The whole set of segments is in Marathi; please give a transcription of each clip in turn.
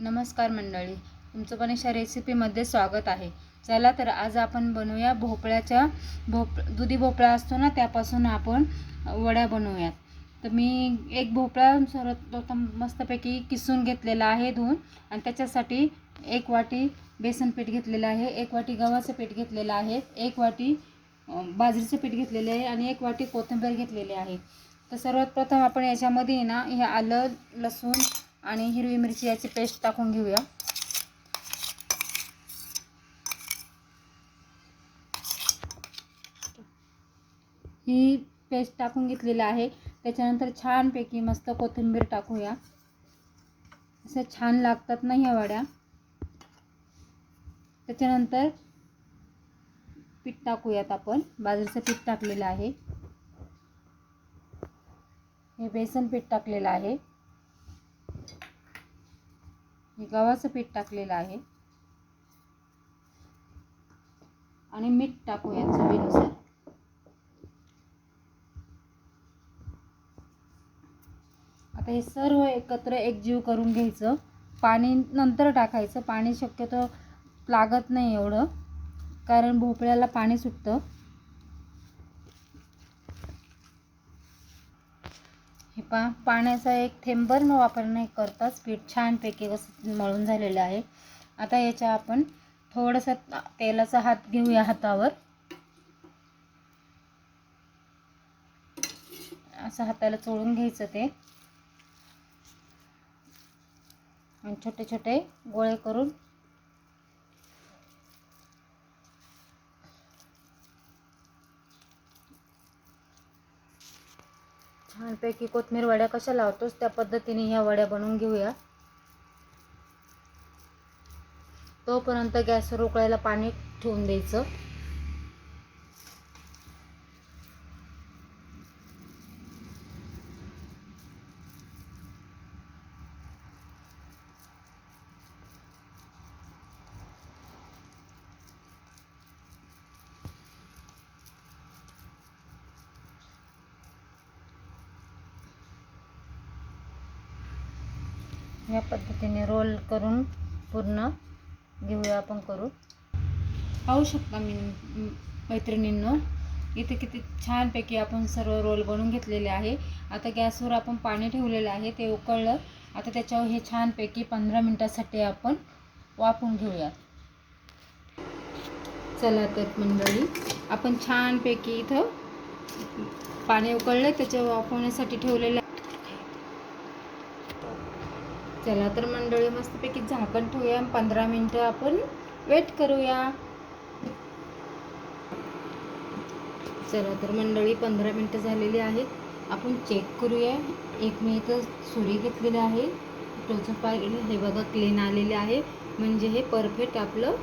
नमस्कार मंडळी तुमचं पण अशा रेसिपीमध्ये स्वागत आहे. चला तर आज आपण बनवूया भोपळ्याच्या भोप दुधी भोपळा असतो ना त्यापासून आपण वड्या बनवूयात. तर मी एक भोपळा सर्वात प्रथम मस्तपैकी किसून घेतलेला आहे धुवून आणि त्याच्यासाठी एक वाटी बेसन पीठ घेतलेलं आहे एक वाटी गव्हाचं पीठ घेतलेलं आहे एक वाटी बाजरीचं पीठ घेतलेले आहे आणि एक वाटी कोथिंबीर घेतलेली आहे. तर सर्वात प्रथम आपण याच्यामध्ये ना हे आलं लसूण आणि हिरवी मिरची याची पेस्ट टाकून घेऊया. ही पेस्ट टाकून घेतलेली आहे. त्याच्यानंतर छानपैकी मस्त कोथिंबीर टाकूया. असं छान लागतात ना ह्या वड्या? त्याच्यानंतर पीठ टाकूयात आपण. बाजरीचं पीठ टाकलेलं आहे. हे बेसन पीठ टाकलेलं आहे हे गव्हाचं पीठ टाकलेलं आहे. आणि मीठ टाकूया चवीनुसार. आता हे सर्व एकत्र एकजीव करून घ्यायचं. पाणी नंतर टाकायचं. पाणी शक्यतो लागत नाही एवढं कारण भोपळ्याला पाणी सुटतं. हे पा पाण्याचा एक थेंबर न वापर नाही करताच पीठ छानपैकी कसं मळून झालेलं आहे. आता याच्या आपण थोडंसं तेलाचा हात घेऊया हातावर. असं हाताला चोळून घ्यायचं ते. आणि छोटे छोटे गोळे करून छानपैकी कोथमीर वड्या कशा लावतोस त्या पद्धतीने ह्या वड्या बनवून घेऊया. तोपर्यंत गॅसवर उकळायला पाणी ठेवून द्यायचं. या पद्धतीने रोल करून पूर्ण घेऊया आपण करू. पाहू शकता मी मैत्रिणींनो इथे किती छानपैकी आपण सर्व रोल बनवून घेतलेले आहे. आता गॅसवर आपण पाणी ठेवलेलं आहे ते उकळलं. आता त्याच्यावर हे छानपैकी पंधरा मिनटासाठी आपण वाफून घेऊया चला तर मंडळी आपण छानपैकी इथं पाणी उकळलं त्याच्या वाफवण्यासाठी ठेवलेलं चला तर मंडळी मस्तपैकी झाकण ठेवूया पंधरा मिनटं आपण वेट करूया. चला तर मंडळी पंधरा मिनटं झालेली आहेत. आपण चेक करूया. एक मी इथं सुरी घेतलेली आहे. टोचून पाहिलं. हे बघा क्लीन आलेले आहे. म्हणजे हे परफेक्ट आपलं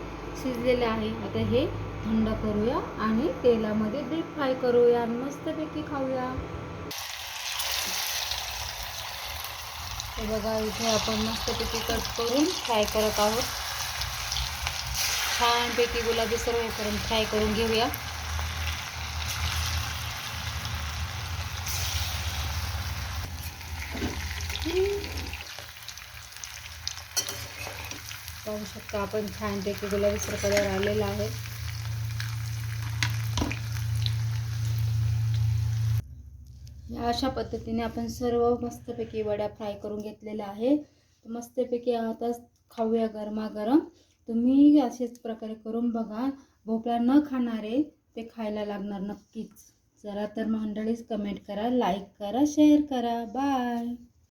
शिजलेलं आहे. आता हे थंड करूया आणि तेलामध्ये डीप फ्राय करूया आणि मस्तपैकी खाऊया. हे बघा इथे आपण मस्तपैकी कट करून फ्राय करत आहोत. छानपैकी गुलाबी सर्व करून फ्राय करून घेऊया. पाहू शकता आपण छानपैकी गुलाबी कलर आलेला आहे. अशा पद्धतीने आपण सर्व मस्तपैकी वड्या फ्राय करून घेतलेल्या आहे. मस्तपैकी आता खाऊया गरमागरम. तुम्ही असेच प्रकारे करून बघा. भोपळा न खाणारे ते खायला लागणार नक्कीच. जरा तर मंडळीच कमेंट करा लाईक करा शेअर करा. बाय